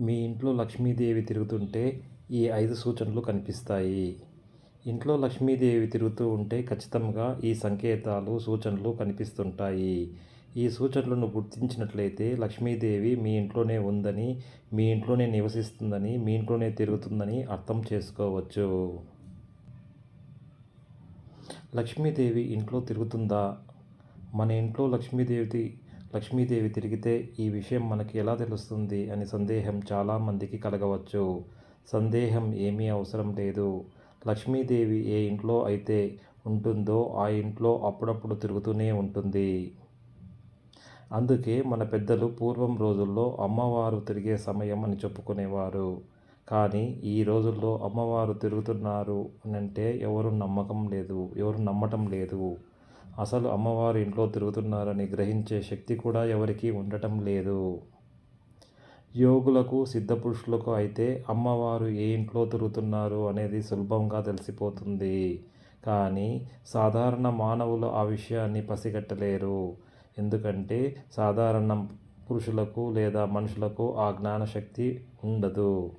మీ ఇంట్లో లక్ష్మీదేవి తిరుగుతుంటే ఈ ఐదు సూచనలు కనిపిస్తాయి. ఇంట్లో లక్ష్మీదేవి తిరుగుతూ ఉంటే ఖచ్చితంగా ఈ సంకేతాలు సూచనలు కనిపిస్తుంటాయి. ఈ సూచనలను గుర్తించినట్లయితే లక్ష్మీదేవి మీ ఇంట్లోనే ఉందని మీ ఇంట్లోనే నివసిస్తుందని మీ ఇంట్లోనే తిరుగుతుందని అర్థం చేసుకోవచ్చు. లక్ష్మీదేవి ఇంట్లో తిరుగుతుందా? మన ఇంట్లో లక్ష్మీదేవి లక్ష్మీదేవి తిరిగితే ఈ విషయం మనకి ఎలా తెలుస్తుంది అని సందేహం చాలామందికి కలగవచ్చు. సందేహం ఏమీ అవసరం లేదు. లక్ష్మీదేవి ఏ ఇంట్లో అయితే ఉంటుందో ఆ ఇంట్లో అప్పుడప్పుడు తిరుగుతూనే ఉంటుంది. అందుకే మన పెద్దలు పూర్వం రోజుల్లో అమ్మవారు తిరిగే సమయం అని చెప్పుకునేవారు. కానీ ఈ రోజుల్లో అమ్మవారు తిరుగుతున్నారు అని అంటే ఎవరు నమ్మకం లేదు ఎవరు నమ్మటం లేదు. అసలు అమ్మవారు ఇంట్లో తిరుగుతున్నారని గ్రహించే శక్తి కూడా ఎవరికీ ఉండటం లేదు. యోగులకు సిద్ధపురుషులకు అయితే అమ్మవారు ఏ ఇంట్లో తిరుగుతున్నారు అనేది సులభంగా తెలిసిపోతుంది. కానీ సాధారణ మానవులు ఆ విషయాన్ని పసిగట్టలేరు. ఎందుకంటే సాధారణ పురుషులకు లేదా మనుషులకు ఆ జ్ఞానశక్తి ఉండదు.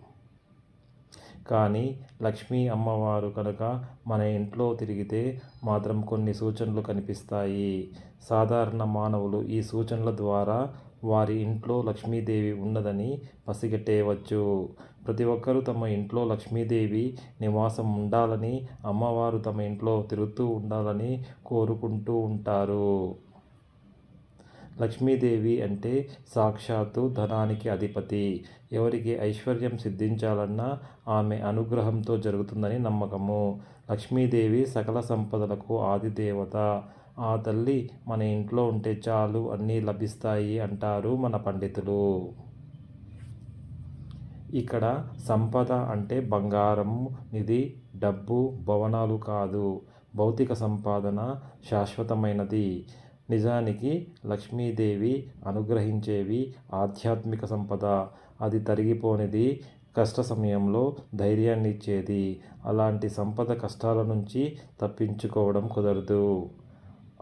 కానీ లక్ష్మీ అమ్మవారు కనుక మన ఇంట్లో తిరిగితే మాత్రం కొన్ని సూచనలు కనిపిస్తాయి. సాధారణ మానవులు ఈ సూచనల ద్వారా వారి ఇంట్లో లక్ష్మీదేవి ఉన్నదని పసిగట్టేయవచ్చు. ప్రతి ఒక్కరూ తమ ఇంట్లో లక్ష్మీదేవి నివాసం ఉండాలని అమ్మవారు తమ ఇంట్లో తిరుగుతూ ఉండాలని కోరుకుంటూ ఉంటారు. లక్ష్మీదేవి అంటే సాక్షాత్తు ధనానికి అధిపతి. ఎవరికి ఐశ్వర్యం సిద్ధించాలన్నా ఆమె అనుగ్రహంతో జరుగుతుందని నమ్మకము. లక్ష్మీదేవి సకల సంపదలకు ఆదిదేవత. ఆ తల్లి మన ఇంట్లో ఉంటే చాలు అన్నీ లభిస్తాయి అంటారు మన పండితులు. ఇక్కడ సంపద అంటే బంగారం నిధి డబ్బు భవనాలు కాదు. భౌతిక సంపాదన శాశ్వతమైనది. నిజానికి లక్ష్మీదేవి అనుగ్రహించేవి ఆధ్యాత్మిక సంపద. అది తరిగిపోనిది కష్ట సమయంలో ధైర్యాన్ని ఇచ్చేది అలాంటి సంపద కష్టాల నుంచి తప్పించుకోవడం కుదరదు.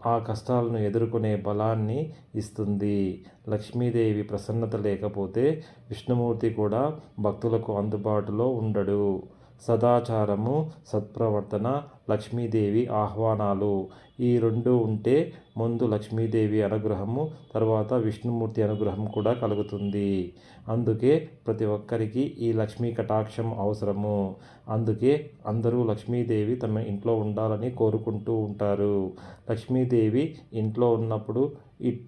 ఆ కష్టాలను ఎదుర్కొనే బలాన్ని ఇస్తుంది. లక్ష్మీదేవి ప్రసన్నత లేకపోతే విష్ణుమూర్తి కూడా భక్తులకు అందుబాటులో ఉండడు. సదాచారము సత్ప్రవర్తన లక్ష్మీదేవి ఆహ్వానాలు. ఈ రెండు ఉంటే ముందు లక్ష్మీదేవి అనుగ్రహము తర్వాత విష్ణుమూర్తి అనుగ్రహం కూడా కలుగుతుంది. అందుకే ప్రతి ఒక్కరికి ఈ లక్ష్మీ కటాక్షం అవసరము. అందుకే అందరూ లక్ష్మీదేవి తమ ఇంట్లో ఉండాలని కోరుకుంటూ ఉంటారు. లక్ష్మీదేవి ఇంట్లో ఉన్నప్పుడు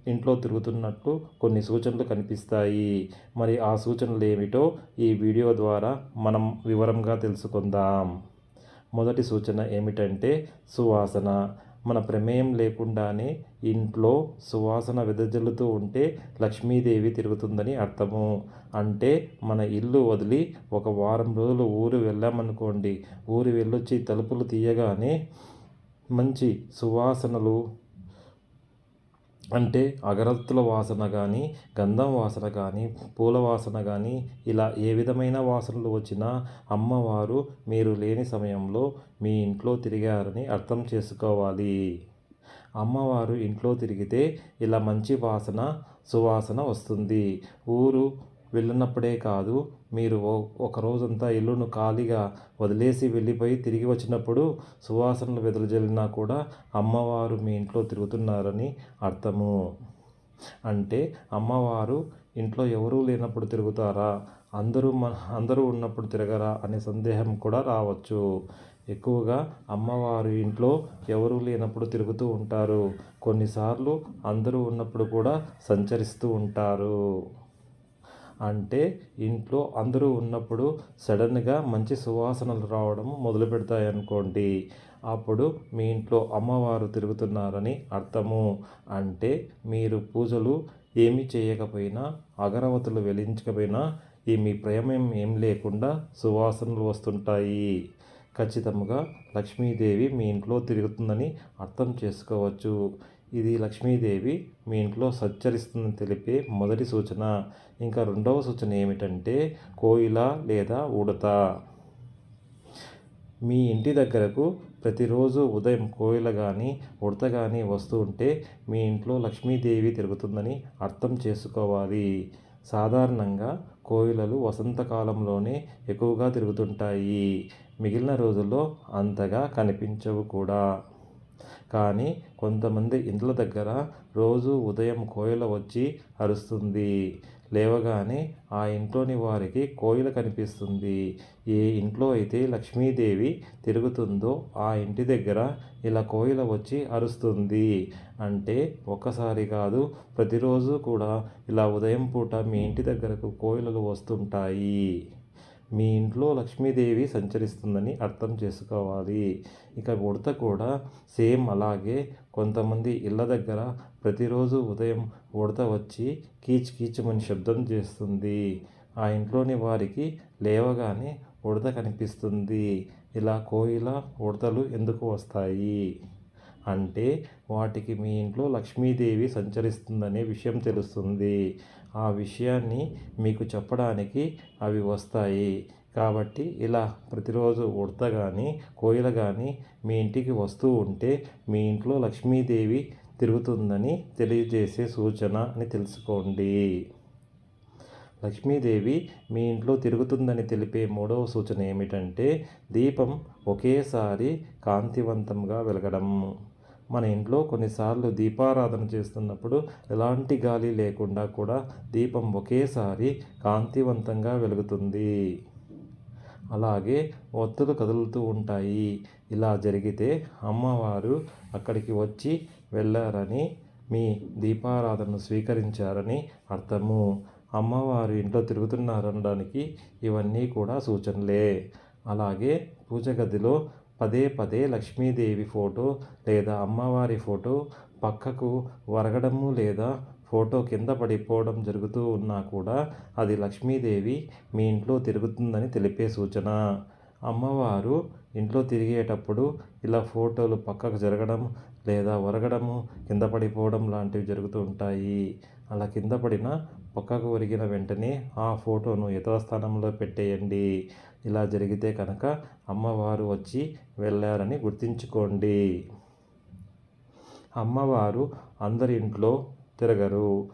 ఇంట్లో తిరుగుతున్నట్టు కొన్ని సూచనలు కనిపిస్తాయి. మరి ఆ సూచనలు ఏమిటో ఈ వీడియో ద్వారా మనం వివరంగా తెలుసుకుందాం. మొదటి సూచన ఏమిటంటే సువాసన. మన ప్రమేయం లేకుండానే ఇంట్లో సువాసన వెదజల్లుతూ ఉంటే లక్ష్మీదేవి తిరుగుతుందని అర్థము. అంటే మన ఇల్లు వదిలి ఒక వారం రోజులు ఊరు వెళ్ళామనుకోండి ఊరు వెళ్ళొచ్చి తలుపులు తీయగానే మంచి సువాసనలు అంటే అగరత్తుల వాసన కానీ గంధం వాసన కానీ పూల వాసన కానీ ఇలా ఏ విధమైన వాసనలు వచ్చినా అమ్మవారు మీరు లేని సమయంలో మీ ఇంట్లో తిరిగారని అర్థం చేసుకోవాలి. అమ్మవారు ఇంట్లో తిరిగితే ఇలా మంచి వాసన సువాసన వస్తుంది. ఊరు వెళ్ళినప్పుడే కాదు మీరు ఒక రోజంతా ఇల్లును ఖాళీగా వదిలేసి వెళ్ళిపోయి తిరిగి వచ్చినప్పుడు సువాసనలు వెదలజల్లినా కూడా అమ్మవారు మీ ఇంట్లో తిరుగుతున్నారని అర్థము. అంటే అమ్మవారు ఇంట్లో ఎవరూ లేనప్పుడు తిరుగుతారా? అందరూ మన అందరూ ఉన్నప్పుడు తిరగరా అనే సందేహం కూడా రావచ్చు. ఎక్కువగా అమ్మవారు ఇంట్లో ఎవరూ లేనప్పుడు తిరుగుతూ ఉంటారు. కొన్నిసార్లు అందరూ ఉన్నప్పుడు కూడా సంచరిస్తూ ఉంటారు. అంటే ఇంట్లో అందరూ ఉన్నప్పుడు సడన్గా మంచి సువాసనలు రావడం మొదలు పెడతాయి అనుకోండి అప్పుడు మీ ఇంట్లో అమ్మవారు తిరుగుతున్నారని అర్థము. అంటే మీరు పూజలు ఏమి చేయకపోయినా అగరవతులు వెలించకపోయినా ఈ మీ ప్రేమం ఏం లేకుండా సువాసనలు వస్తుంటాయి. ఖచ్చితంగా లక్ష్మీదేవి మీ ఇంట్లో తిరుగుతుందని అర్థం చేసుకోవచ్చు. ఇది లక్ష్మీదేవి మీ ఇంట్లో సంచరిస్తుందని తెలిపే మొదటి సూచన. ఇంకా రెండవ సూచన ఏమిటంటే కోయిల లేదా ఉడత మీ ఇంటి దగ్గరకు ప్రతిరోజు ఉదయం కోయిల కానీ ఉడత కానీ వస్తూ ఉంటే మీ ఇంట్లో లక్ష్మీదేవి తిరుగుతుందని అర్థం చేసుకోవాలి. సాధారణంగా కోయిలలు వసంతకాలంలోనే ఎక్కువగా తిరుగుతుంటాయి. మిగిలిన రోజుల్లో అంతగా కనిపించవు కూడా. కానీ కొంతమంది ఇండ్ల దగ్గర రోజు ఉదయం కోయిల వచ్చి అరుస్తుంది. లేవగానే ఆ ఇంట్లోని వారికి కోయిల కనిపిస్తుంది. ఏ ఇంట్లో అయితే లక్ష్మీదేవి తిరుగుతుందో ఆ ఇంటి దగ్గర ఇలా కోయిల వచ్చి అరుస్తుంది. అంటే ఒక్కసారి కాదు ప్రతిరోజు కూడా ఇలా ఉదయం పూట మీ ఇంటి దగ్గరకు కోయిలలు వస్తుంటాయి. మీ ఇంట్లో లక్ష్మీదేవి సంచరిస్తుందని అర్థం చేసుకోవాలి. ఇక ఉడత కూడా సేమ్ అలాగే కొంతమంది ఇళ్ళ దగ్గర ప్రతిరోజు ఉదయం ఉడత వచ్చి కీచ్ కీచమని శబ్దం చేస్తుంది. ఆ ఇంట్లోని వారికి లేవగానే ఉడత కనిపిస్తుంది. ఇలా కోయిల ఉడతలు ఎందుకు వస్తాయి? అంటే వాటికి మీ ఇంట్లో లక్ష్మీదేవి సంచరిస్తుందనే విషయం తెలుస్తుంది. ఆ విషయాన్ని మీకు చెప్పడానికి అవి వస్తాయి. కాబట్టి ఇలా ప్రతిరోజు ఉడత కానీ కోయిల కానీ మీ ఇంటికి వస్తూ ఉంటే మీ ఇంట్లో లక్ష్మీదేవి తిరుగుతుందని తెలియజేసే సూచన అని తెలుసుకోండి. లక్ష్మీదేవి మీ ఇంట్లో తిరుగుతుందని తెలిపే మూడవ సూచన ఏమిటంటే దీపం ఒకేసారి కాంతివంతంగా వెలగడం. మన ఇంట్లో కొన్నిసార్లు దీపారాధన చేస్తున్నప్పుడు ఎలాంటి గాలి లేకుండా కూడా దీపం ఒకేసారి కాంతివంతంగా వెలుగుతుంది. అలాగే ఒత్తులు కదులుతూ ఉంటాయి. ఇలా జరిగితే అమ్మవారు అక్కడికి వచ్చి వెళ్ళారని మీ దీపారాధనను స్వీకరించారని అర్థము. అమ్మవారు ఇంట్లో తిరుగుతున్నారనడానికి ఇవన్నీ కూడా సూచనలే. అలాగే పూజ గదిలో పదే పదే లక్ష్మీదేవి ఫోటో లేదా అమ్మవారి ఫోటో పక్కకు వరగడము లేదా ఫోటో కింద పడిపోవడం జరుగుతూ ఉన్నా కూడా అది లక్ష్మీదేవి మీ ఇంట్లో తిరుగుతుందని తెలిపే సూచన. అమ్మవారు ఇంట్లో తిరిగేటప్పుడు ఇలా ఫోటోలు పక్కకు జరగడం లేదా ఒరగడము కింద పడిపోవడం లాంటివి జరుగుతూ ఉంటాయి. అలా కింద పడిన పక్కకు ఒరిగిన వెంటనే ఆ ఫోటోను యథాస్థానంలో పెట్టేయండి. ఇలా జరిగితే కనుక అమ్మవారు వచ్చి వెళ్ళారని గుర్తుంచుకోండి. అమ్మవారు అందరి ఇంట్లో తిరగరు.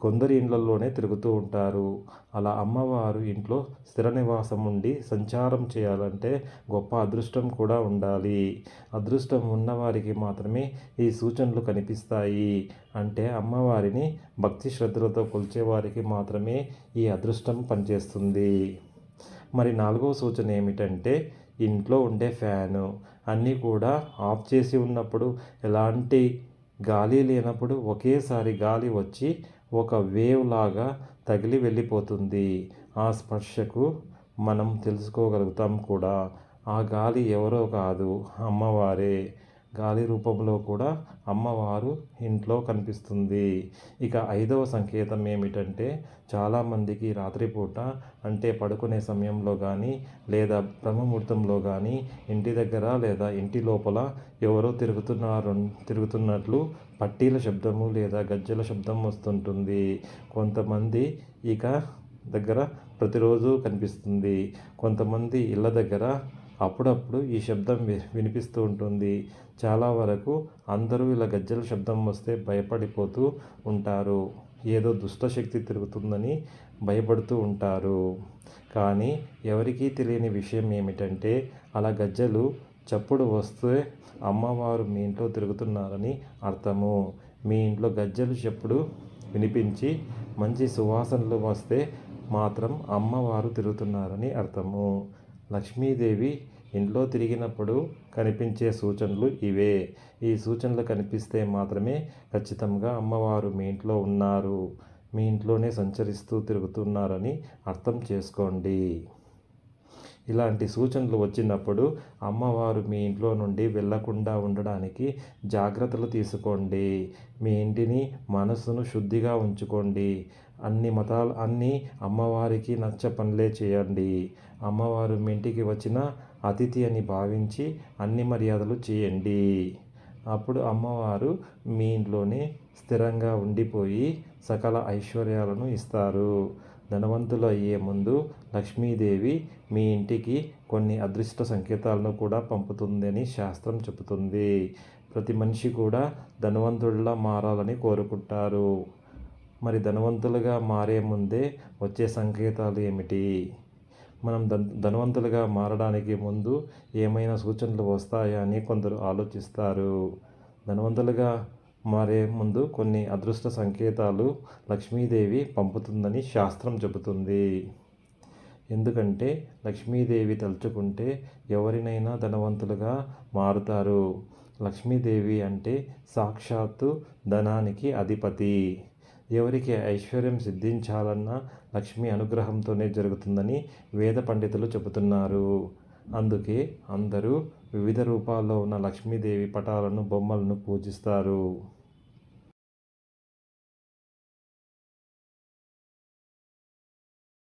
కొందరి ఇండ్లలోనే తిరుగుతూ ఉంటారు. అలా అమ్మవారు ఇంట్లో స్థిర నివాసం ఉండి సంచారం చేయాలంటే గొప్ప అదృష్టం కూడా ఉండాలి. అదృష్టం ఉన్నవారికి మాత్రమే ఈ సూచనలు కనిపిస్తాయి. అంటే అమ్మవారిని భక్తి శ్రద్ధలతో కొలిచేవారికి మాత్రమే ఈ అదృష్టం పనిచేస్తుంది. మరి నాలుగవ సూచన ఏమిటంటే ఇంట్లో ఉండే ఫ్యాను. అన్నీ కూడా ఆఫ్ చేసి ఉన్నప్పుడు ఎలాంటి గాలి లేనప్పుడు ఒకేసారి గాలి వచ్చి ఒక వేవ్ లాగా తగిలి వెళ్ళిపోతుంది. ఆ స్పర్శకు మనం తెలుసుకోగలుగుతాం కూడా. ఆ గాలి ఎవరో కాదు అమ్మవారే. గాలి రూపంలో కూడా అమ్మవారు ఇంట్లో కనిపిస్తుంది. ఇక ఐదవ సంకేతం ఏమిటంటే చాలామందికి రాత్రిపూట అంటే పడుకునే సమయంలో కానీ లేదా బ్రహ్మముహూర్తంలో కానీ ఇంటి దగ్గర లేదా ఇంటి లోపల ఎవరో తిరుగుతున్నారు తిరుగుతున్నట్లు పట్టీల శబ్దము లేదా గజ్జల శబ్దం వస్తుంటుంది. కొంతమంది ఇక దగ్గర ప్రతిరోజు కనిపిస్తుంది. కొంతమంది ఇళ్ళ దగ్గర అప్పుడప్పుడు ఈ శబ్దం వినిపిస్తూ ఉంటుంది. చాలా వరకు అందరూ ఇలా గజ్జల శబ్దం వస్తే భయపడిపోతూ ఉంటారు. ఏదో దుష్టశక్తి తిరుగుతుందని భయపడుతూ ఉంటారు. కానీ ఎవరికీ తెలియని విషయం ఏమిటంటే అలా గజ్జలు చప్పుడు వస్తే అమ్మవారు మీ ఇంట్లో తిరుగుతున్నారని అర్థము. మీ ఇంట్లో గజ్జలు చెప్పుడు వినిపించి మంచి సువాసనలు వస్తే మాత్రం అమ్మవారు తిరుగుతున్నారని అర్థము. లక్ష్మీదేవి ఇంట్లో తిరిగినప్పుడు కనిపించే సూచనలు ఇవే. ఈ సూచనలు కనిపిస్తే మాత్రమే ఖచ్చితంగా అమ్మవారు మీ ఇంట్లో ఉన్నారు. మీ ఇంట్లోనే సంచరిస్తూ తిరుగుతున్నారని అర్థం చేసుకోండి. ఇలాంటి సూచనలు వచ్చినప్పుడు అమ్మవారు మీ ఇంట్లో నుండి వెళ్ళకుండా ఉండడానికి జాగ్రత్తలు తీసుకోండి. మీ ఇంటిని మనసును శుద్ధిగా ఉంచుకోండి. అన్ని మతాలు అన్నీ అమ్మవారికి నచ్చ పనులే చేయండి. అమ్మవారు మీ ఇంటికి వచ్చిన అతిథి అని భావించి అన్ని మర్యాదలు చేయండి. అప్పుడు అమ్మవారు మీ ఇంట్లోనే స్థిరంగా ఉండిపోయి సకల ఐశ్వర్యాలను ఇస్తారు. ధనవంతులు అయ్యే ముందు లక్ష్మీదేవి మీ ఇంటికి కొన్ని అదృష్ట సంకేతాలను కూడా పంపుతుందని శాస్త్రం చెబుతుంది. ప్రతి మనిషి కూడా ధనవంతుడిలా మారాలని కోరుకుంటారు. మరి ధనవంతులుగా మారే ముందే వచ్చే సంకేతాలు ఏమిటి? మనం ధన్ ధనవంతులుగా మారడానికి ముందు ఏమైనా సూచనలు వస్తాయా అని కొందరు ఆలోచిస్తారు. ధనవంతులుగా మారే ముందు కొన్ని అదృష్ట సంకేతాలు లక్ష్మీదేవి పంపుతుందని శాస్త్రం చెబుతుంది. ఎందుకంటే లక్ష్మీదేవి తలుచుకుంటే ఎవరినైనా ధనవంతులుగా మారుతారు. లక్ష్మీదేవి అంటే సాక్షాత్తు ధనానికి అధిపతి. ఎవరికి ఐశ్వర్యం సిద్ధించాలన్నా లక్ష్మీ అనుగ్రహంతోనే జరుగుతుందని వేద పండితులు చెబుతున్నారు. అందుకే అందరూ వివిధ రూపాల్లో ఉన్న లక్ష్మీదేవి పటాలను బొమ్మలను పూజిస్తారు.